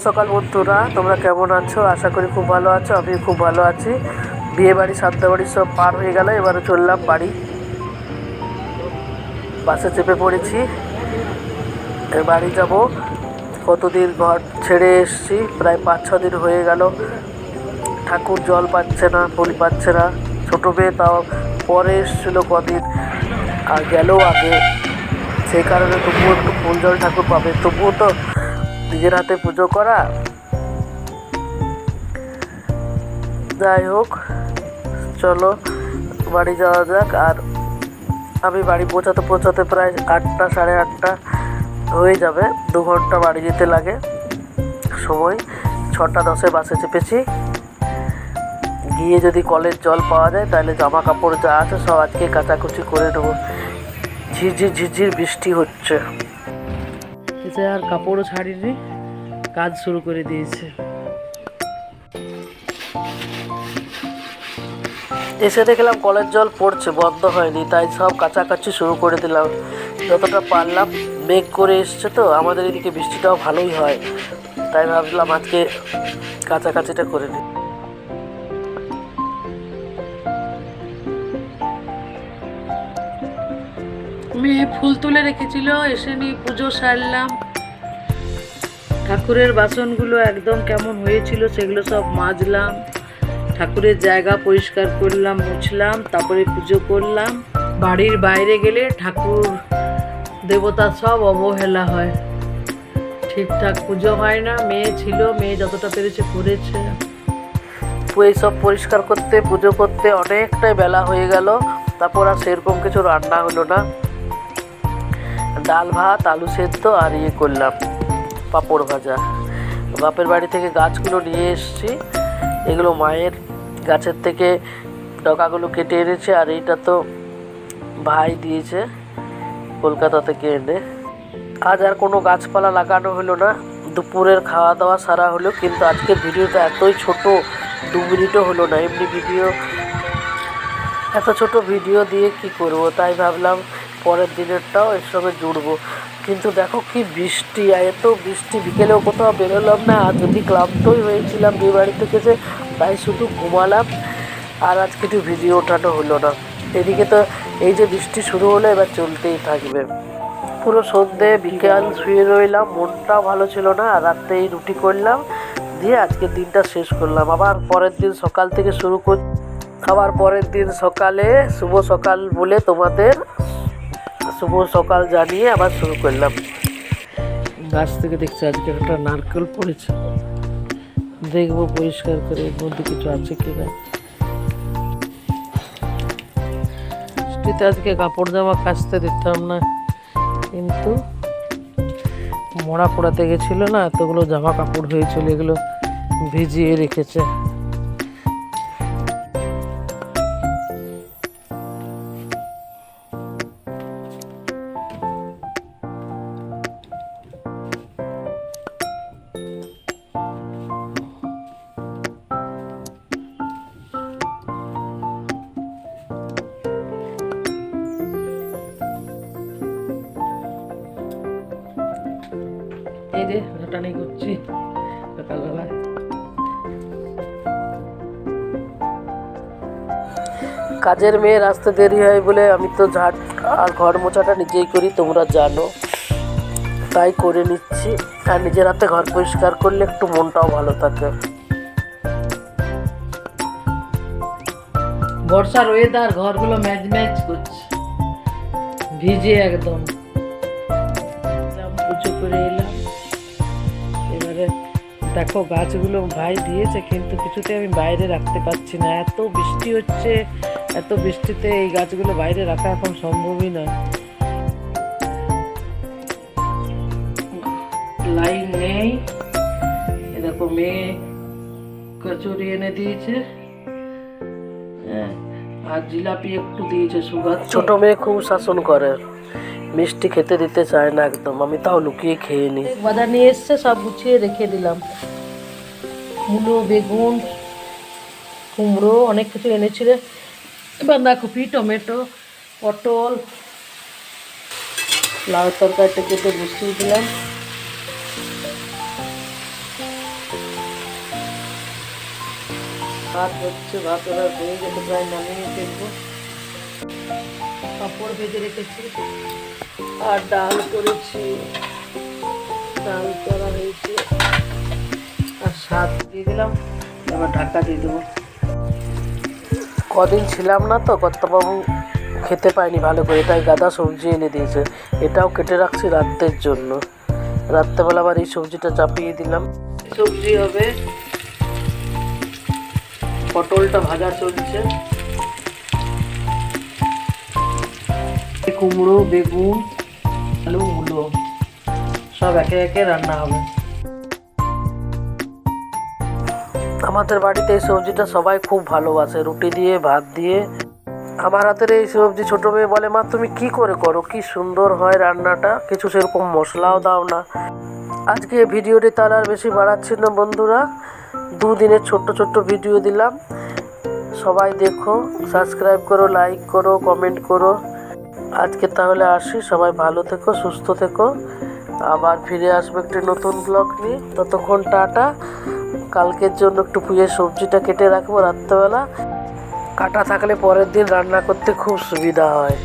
সকাল বন্ধুরা, তোমরা কেমন আছো? আশা করি খুব ভালো আছো আমি খুব ভালো আছি। বিয়ে বাড়ি সাদ্দা বাড়ি সব পার হয়ে গেল, এবারে চললাম বাড়ি। বাসে চেপে পড়েছি। বাড়ি যাব। কতদিন ঘর ছেড়ে এসেছি, প্রায় পাঁচ, ছ দিন হয়ে গেল। ঠাকুর জল পাচ্ছে না বলি পাচ্ছে না। ছোটো মেয়ে তাও পরে এসেছিল কদিন, আর গেলেও আগে। সেই কারণে তবুও একটু ফুল জল ঠাকুর পাবে। তবুও তো নিজের হাতে পুজো করা। যাই হোক, চলো, বাড়ি যাওয়া যাক। আর আমি বাড়ি পৌঁছাতে পৌঁছাতে প্রায় আটটা, সাড়ে আটটা হয়ে যাবে। দু ঘণ্টা বাড়ি যেতে লাগে। সময় ছটা দশে বাসে চেপেছি। গিয়ে যদি কলের জল পাওয়া যায়, তাহলে জামা কাপড় যা আছে সব আজকে কাচাকুচি করে নেব। ঝিরঝির ঝিরঝির বৃষ্টি হচ্ছে। এসে আর কাপড়ও ছাড়িনি, কাজ শুরু করে দিয়েছে। এসে দেখলাম কলের জল পড়ছে, বন্ধ হয়নি, তাই সব কাছাকাছি শুরু করে দিলাম। যতটা পারলাম, মেঘ করে এসছে তো, আমাদের এদিকে বৃষ্টিটাও ভালোই হয়, তাই ভাবলাম আজকে কাছাকাছিটা করে নিই। মেয়ে ফুল তুলে রেখেছিল, এসে নিয়ে পুজো সারলাম। ঠাকুরের বাসনগুলো একদম কেমন হয়েছিল সেগুলো সব মাজলাম, ঠাকুরের জায়গা পরিষ্কার করলাম, মুছলাম, তারপরে পুজো করলাম। বাড়ির বাইরে গেলে ঠাকুর, দেবতা সব অবহেলা হয়। ঠিকঠাক পুজো হয় না, মেয়ে ছিল, মেয়ে যতটা পেরেছে করেছে। এইসব পরিষ্কার করতে, পুজো করতে অনেকটাই বেলা হয়ে গেল, তারপর আর সেরকম কিছু রান্না হলো না। ডাল ভাত, আলু সেদ্ধ আর ইয়ে করলাম। পাঁপড় ভাজা। বাপের বাড়ি থেকে গাছগুলো নিয়ে এসেছি। এগুলো মায়ের গাছের থেকে ডকাগুলো কেটে এনেছে আর এইটা তো ভাই দিয়েছে কলকাতা থেকে এনে। আজ আর কোনো গাছপালা লাগানো হলো না। দুপুরের খাওয়া দাওয়া সারা হলো, কিন্তু আজকের ভিডিওটা এতই ছোট, দু মিনিটও হলো না। এমনি ভিডিও, এত ছোট ভিডিও দিয়ে কি করব? তাই ভাবলাম পরের দিনেরটাও এর সঙ্গে জুড়বো। কিন্তু দেখো কি বৃষ্টি, আর এত বৃষ্টি, বিকেলেও কোথাও বেরোলাম না। আর যদি ক্লান্তই হয়েছিলাম বিয়ে বাড়ি থেকে যে, তাই শুধু ঘুমালাম। আর আজ কিছু ভিডিও ওঠানো হলো না। এদিকে তো এই যে বৃষ্টি শুরু হলো, এবার চলতেই থাকবে। পুরো সন্ধে, বিকেল শুয়ে রইলাম, মনটাও ভালো ছিল না। আর রাত্রেই রুটি করলাম, দিয়ে আজকের দিনটা শেষ করলাম। আবার পরের দিন সকাল থেকে শুরু কর আবার পরের দিন সকালে, শুভ সকাল বলে তোমাদের শুভ সকাল জানিয়ে আবার শুরু করলাম। গাছ থেকে দেখছি আজকে একটা নারকেল পড়েছে। দেখব পরিষ্কার করে এর মধ্যে কিছু আছে কিনা। বৃষ্টিতে আজকে কাপড় জামা কাচতে দিতাম না, কিন্তু মোড়া পোড়াতে গেছিল না, এতগুলো জামা কাপড় হয়েছিল এগুলো ভিজিয়ে রেখেছে। এই যে হাঁটানি করছি সকালবেলায়। কাজের মেয়ের আসতে দেরি হয় বলে আমি তো ঝাড় আর ঘর মোছাটা নিজেই করি তোমরা জানো। তাই করে নিচ্ছি। আর নিজের হাতে ঘর পরিষ্কার করলে একটু মনটাও ভালো থাকে। বর্ষার ওয়েদার ঘরগুলো ম্যাচ ম্যাচ করছে। ভিজে একদম পুজো করে এলাম। দেখো গাছগুলো ভাই দিয়েছে কিন্তু কিছুতে আমি বাইরে রাখতে পারছি না। এত বৃষ্টি হচ্ছে এত বৃষ্টিতে এই গাছগুলো বাইরে রাখা এখন সম্ভবই নয়। লাইন নেই। দেখো মেয়ে কচুরি এনে দিয়েছে। হ্যাঁ, আর জিলাপি একটু দিয়েছে সুগার। ছোট মেয়ে খুব শাসন করে। মিষ্টি খেতে দিতে চায় না একদম। আমি তাও লুকিয়ে খেয়ে নি বাজার নিয়ে এসছে, সব গুছিয়ে রেখে দিলাম। মূলো, বেগুন, কুমড়ো, অনেক কিছু এনেছিল। বাঁধাকপি টমেটো, পটল, লাউ তরকারিটা কেটে বসিয়ে দিলাম। ভাত হচ্ছে, ভাত ওরা হয়ে গেছে, প্রায় নামিয়ে ফেলব। পাঁপড় ভেজে রেখেছি। আর ডাল করেছি। ডাল করা হয়েছে। আর স্বাদ দিয়ে দিলাম। এবার ঢাকা দিয়ে দেবো। কদিন ছিলাম না তো, কর্তাবাবু খেতে পাইনি ভালো করে, তাই গাদা সবজি এনে দিয়েছে। এটাও কেটে রাখছি রাত্রের জন্য। রাত্রেবেলা আবার এই সবজিটা চাপিয়ে দিলাম। সবজি হবে। পটলটা ভাজা চলছে। কুমড়ো বেগুন আলু, মূলো, সব একে একে রান্না হবে। আমাদের বাড়িতে এই সবজিটা সবাই খুব ভালোবাসে, রুটি দিয়ে, ভাত দিয়ে। আমার হাতের এই সবজি ছোট মেয়ে বলে, মা, তুমি কি করে করো? কি সুন্দর হয় রান্নাটা, কিছু সেরকম মশলাও দাও না। আজকে ভিডিওটি তার আর বেশি বাড়াচ্ছি না, বন্ধুরা। দুদিনের ছোট্ট ছোট্ট ভিডিও দিলাম। সবাই দেখো, সাবস্ক্রাইব করো, লাইক করো, কমেন্ট করো। আজকে তাহলে আসি, সবাই ভালো থেকো, সুস্থ থেকো। আবার ফিরে আসব একটি নতুন ব্লগ নিয়ে। ততক্ষণ টাটা। কালকের জন্য একটু পুজোর সবজিটা কেটে রাখব রাত্রেবেলা। কাটা থাকলে পরের দিন রান্না করতে খুব সুবিধা হয়।